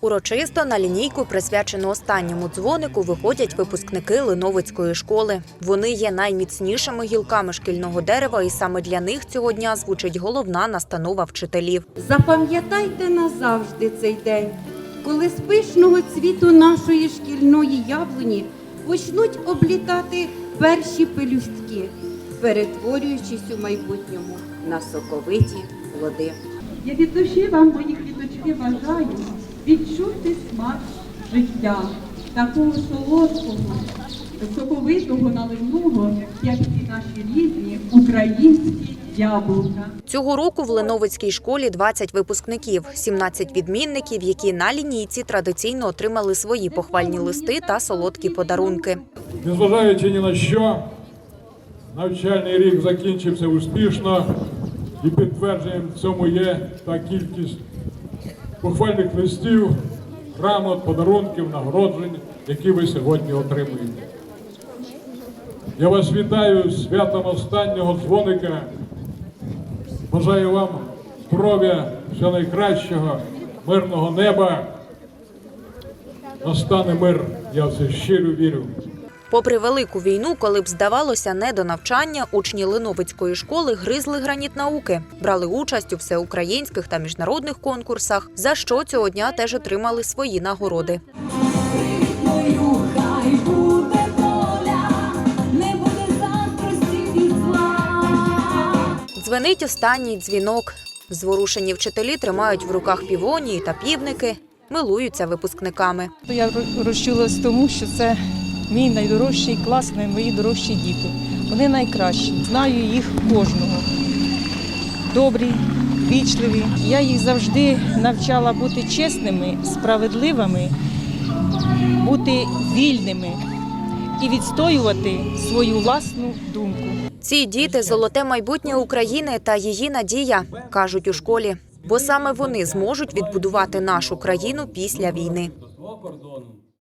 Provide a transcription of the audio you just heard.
Урочисто на лінійку, присвячену останньому дзвонику, виходять випускники Линовицької школи. Вони є найміцнішими гілками шкільного дерева, і саме для них цього дня звучить головна настанова вчителів. Запам'ятайте назавжди цей день, коли з пишного цвіту нашої шкільної яблуні почнуть облітати перші пелюстки, перетворюючись у майбутньому на соковиті плоди. Я від душі вам, мої квіточки, бажаю відчути смак життя, такого солодкого, соковитого, наливного, як ці наші рідні українські яблука. Цього року в Леновицькій школі 20 випускників, 17 відмінників, які на лінійці традиційно отримали свої похвальні листи та солодкі подарунки. Незважаючи ні на що, навчальний рік закінчився успішно і підтвердженням цьому є та кількість похвальних листів, грамот, подарунків, нагороджень, які ви сьогодні отримуєте. Я вас вітаю святом останнього дзвоника. Бажаю вам здоров'я, всього найкращого, мирного неба. Настане мир, я в це щиро вірю. Попри велику війну, коли б здавалося не до навчання, учні Линовицької школи гризли граніт науки, брали участь у всеукраїнських та міжнародних конкурсах, за що цього дня теж отримали свої нагороди. Дзвенить останній дзвінок. Зворушені вчителі тримають в руках півонії та півники, милуються випускниками. Я розчулась тому, що це мій найдорожчий клас, мої дорожчі діти. Вони найкращі. Знаю їх кожного. Добрі, вічливі. Я їх завжди навчала бути чесними, справедливими, бути вільними і відстоювати свою власну думку. Ці діти золоте майбутнє України та її надія, кажуть у школі. Бо саме вони зможуть відбудувати нашу країну після війни.